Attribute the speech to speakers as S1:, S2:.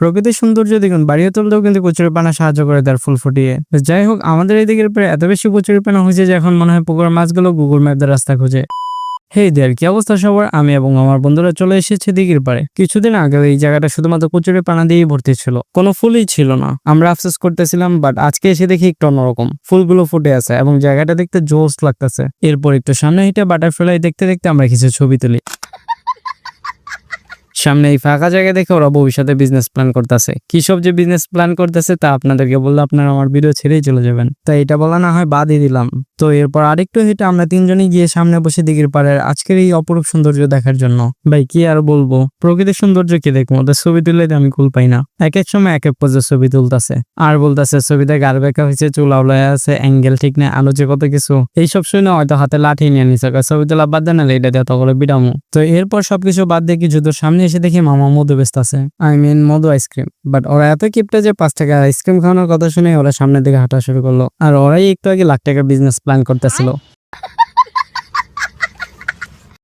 S1: প্রকৃতির সৌন্দর্য দেখুন, বাড়িয়ে তুলতেও কিন্তু কচুরি পানা সাহায্য করে তার ফুল ফুটিয়ে। যাই হোক, আমাদের এই দিকের এত বেশি কচুরি পানা হয়েছে যে এখন মনে হয় পুকুর মাছগুলো গুগল ম্যাপ দিয়ে রাস্তা খুঁজে। হেই দের কি অবস্থা সবার? আমি এবং আমার বন্ধুরা চলে এসেছি দিঘির পারে কিছুদিন আগে এই জায়গাটা শুধুমাত্র কচুরি পানা দিয়েই ভর্তি ছিল। কোনো ফুলই ছিল না। আমরা আফসোস করতেছিলাম বাট আজকে এসে দেখি একটু অন্যরকম। ফুলগুলো ফুটে আছে এবং জায়গাটা দেখতে জোস লাগতেছে। এরপর একটু সামনে হেঁটে বাটারফ্লাই দেখতে দেখতে আমরা কিছু ছবি তুলি। সামনে এই ফাঁকা জায়গায় দেখে ওরা ভবিষ্যতে বিজনেস প্ল্যান করতেছে। কি সব যে বিজনেস প্ল্যান করতেছে তা আপনাদেরকে বললে আপনারা আমার ভিডিও ছেড়েই চলে যাবেন। তাই এটা বলা না হয় বাদই দিলাম। তো এরপর আরেকটু হেঁটে আমরা তিনজনই গিয়ে সামনে বসে দিঘির পাড়ের আজকের এই অপরূপ সৌন্দর্য দেখার জন্য। ভাই, কি আর বলব? প্রকৃতির সৌন্দর্য কি দেখব? ওদের ছবি তুললে আমি কুল পাই না। এক এক সময় এক এক পর্যায়ে ছবি তুলতেছে। আর বলতেছে, ছবিতে গার বেঁকা হয়েছে, চুল আউলায় আছে অ্যাঙ্গেল ঠিক না আলো যে কত কিছু। এইসব শুনে হয়তো হাতে লাঠি নিয়ে নিছে ছবি তোলা বাদ দেন এটা দিয়ে তখন বিডামু। তো এরপর সবকিছু বাদ দিয়ে কিছু দূর সামনে এসে দেখি মামা মধু ব্যস্ত আছে I mean Madhu ice cream but ওরা এত কিপটা যে পাঁচ টাকা আইসক্রিম খাওয়ানোর কথা শুনে ওরা সামনের দিকে হাঁটা শুরু করল। আর ওরাই একটু আগে লাখ টাকার বিজনেস প্ল্যান করতেছিল।